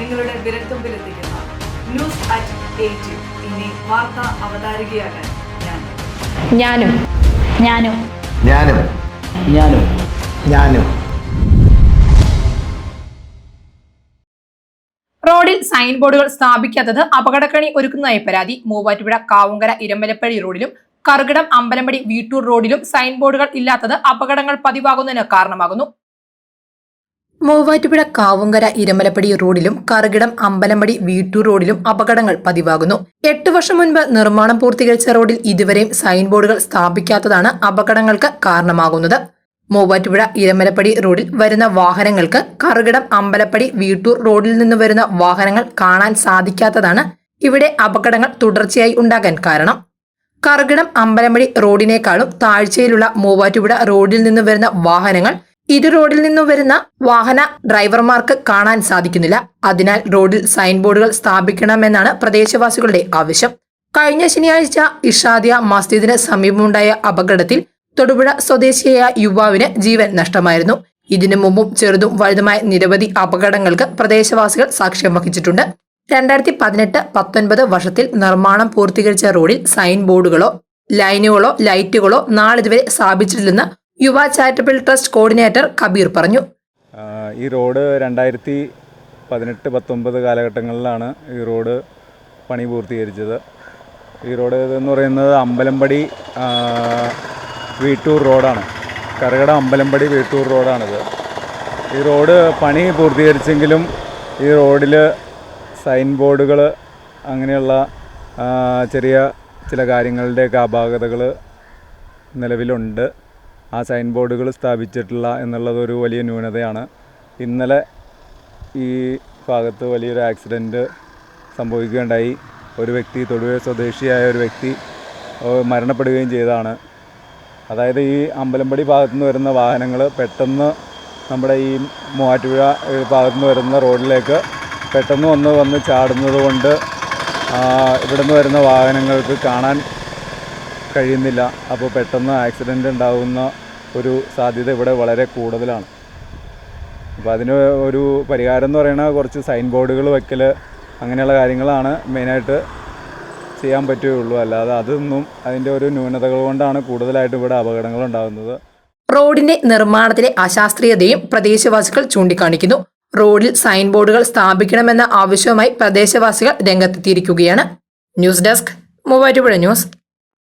നിങ്ങളുടെ വിരൽത്തുമ്പിലെത്തിക്കുന്ന news at eight ഇനി വാർത്താ അവതാരികയാകാൻ ഞാൻ. ഞാനും. ഞാനും. ഞാനും. ഞാനും. ഞാനും. റോഡിൽ സൈൻ ബോർഡുകൾ സ്ഥാപിക്കാത്തത് അപകടക്കണി ഒരുക്കുന്നതായി പരാതി. മൂവാറ്റുപുഴ കാവുങ്കര ഇരമ്പലപ്പള്ളി റോഡിലും കറുകിടം അമ്പലമ്പടി വീട്ടൂർ റോഡിലും സൈൻ ബോർഡുകൾ ഇല്ലാത്തത് അപകടങ്ങൾ പതിവാകുന്നതിന് കാരണമാകുന്നു. മൂവാറ്റുപുഴ കാവുങ്കര ഇരമലപ്പടി റോഡിലും കറുകിടം അമ്പലമടി വീട്ടൂർ റോഡിലും അപകടങ്ങൾ പതിവാകുന്നു. എട്ട് വർഷം മുൻപ് നിർമ്മാണം പൂർത്തീകരിച്ച റോഡിൽ ഇതുവരെയും സൈൻ ബോർഡുകൾ സ്ഥാപിക്കാത്തതാണ് അപകടങ്ങൾക്ക് കാരണമാകുന്നത്. മൂവാറ്റുപുഴ ഇരമലപ്പടി റോഡിൽ വരുന്ന വാഹനങ്ങൾക്ക് കറുകിടം അമ്പലപ്പടി വീട്ടൂർ റോഡിൽ നിന്ന് വരുന്ന വാഹനങ്ങൾ കാണാൻ സാധിക്കാത്തതാണ് ഇവിടെ അപകടങ്ങൾ തുടർച്ചയായി ഉണ്ടാകാൻ കാരണം. കറുകിടം അമ്പലമടി റോഡിനേക്കാളും താഴ്ചയിലുള്ള മൂവാറ്റുപുഴ റോഡിൽ നിന്ന് വരുന്ന വാഹനങ്ങൾ ഇരു റോഡിൽ നിന്നും വരുന്ന വാഹന ഡ്രൈവർമാർക്ക് കാണാൻ സാധിക്കുന്നില്ല. അതിനാൽ റോഡിൽ സൈൻ ബോർഡുകൾ സ്ഥാപിക്കണമെന്നാണ് പ്രദേശവാസികളുടെ ആവശ്യം. കഴിഞ്ഞ ശനിയാഴ്ച ഇഷാദിയ മസ്ജിദിന് സമീപമുണ്ടായ അപകടത്തിൽ തൊടുപുഴ സ്വദേശിയായ യുവാവിന് ജീവൻ നഷ്ടമായിരുന്നു. ഇതിനു മുമ്പും ചെറുതും വലുതുമായ നിരവധി അപകടങ്ങൾക്ക് പ്രദേശവാസികൾ സാക്ഷ്യം വഹിച്ചിട്ടുണ്ട്. രണ്ടായിരത്തി പതിനെട്ട് പത്തൊൻപത് വർഷത്തിൽ നിർമ്മാണം പൂർത്തീകരിച്ച റോഡിൽ സൈൻ ബോർഡുകളോ ലൈനുകളോ ലൈറ്റുകളോ നാളിതുവരെ സ്ഥാപിച്ചിട്ടില്ലെന്ന് യുവ ചാരിറ്റബിൾ ട്രസ്റ്റ് കോർഡിനേറ്റർ കബീർ പറഞ്ഞു. ഈ റോഡ് രണ്ടായിരത്തി പതിനെട്ട് പത്തൊമ്പത് കാലഘട്ടങ്ങളിലാണ് ഈ റോഡ് പണി പൂർത്തീകരിച്ചത്. ഈ റോഡ് എന്ന് പറയുന്നത് അമ്പലമ്പടി വീട്ടൂർ റോഡാണ്. കരകട അമ്പലമ്പടി വീട്ടൂർ റോഡാണിത്. ഈ റോഡ് പണി പൂർത്തീകരിച്ചെങ്കിലും ഈ റോഡിൽ സൈൻ ബോർഡുകൾ അങ്ങനെയുള്ള ചെറിയ ചില കാര്യങ്ങളുടെയൊക്കെ അപാകതകൾ നിലവിലുണ്ട്. ആ സൈൻ ബോർഡുകൾ സ്ഥാപിച്ചിട്ടില്ല എന്നുള്ളതൊരു വലിയ ന്യൂനതയാണ്. ഇന്നലെ ഈ ഭാഗത്ത് വലിയൊരു ആക്സിഡന്റ് സംഭവിക്കുകയുണ്ടായി. ഒരു വ്യക്തി തൊടുപുഴ സ്വദേശിയായ ഒരു വ്യക്തി മരണപ്പെടുകയും ചെയ്തതാണ്. അതായത് ഈ അമ്പലംപടി ഭാഗത്തു നിന്ന് വരുന്ന വാഹനങ്ങൾ പെട്ടെന്ന് നമ്മുടെ ഈ മൂവാറ്റുപുഴ ഭാഗത്തു നിന്ന് വരുന്ന റോഡിലേക്ക് പെട്ടെന്ന് വന്ന് വന്ന് ചാടുന്നത് കൊണ്ട് ഇവിടെ നിന്ന് വരുന്ന വാഹനങ്ങൾക്ക് കാണാൻ കഴിയുന്നില്ല. അപ്പോൾ പെട്ടെന്ന് ആക്സിഡന്റ് ഉണ്ടാകുന്ന ഒരു സാധ്യത ഇവിടെ വളരെ കൂടുതലാണ്. അപ്പോൾ അതിന് ഒരു പരിഹാരം എന്ന് പറയുന്നത് കുറച്ച് സൈൻ ബോർഡുകൾ വെക്കൽ അങ്ങനെയുള്ള കാര്യങ്ങളാണ് മെയിനായിട്ട് ചെയ്യാൻ പറ്റുകയുള്ളൂ. അല്ലാതെ അതൊന്നും അതിന്റെ ഒരു ന്യൂനതകൾ കൊണ്ടാണ് കൂടുതലായിട്ടും ഇവിടെ അപകടങ്ങൾ ഉണ്ടാകുന്നത്. റോഡിന്റെ നിർമ്മാണത്തിലെ അശാസ്ത്രീയതയും പ്രദേശവാസികൾ ചൂണ്ടിക്കാണിക്കുന്നു. റോഡിൽ സൈൻ ബോർഡുകൾ സ്ഥാപിക്കണമെന്ന ആവശ്യവുമായി പ്രദേശവാസികൾ രംഗത്തെത്തിയിരിക്കുകയാണ്. News desk Muvattupuzha news.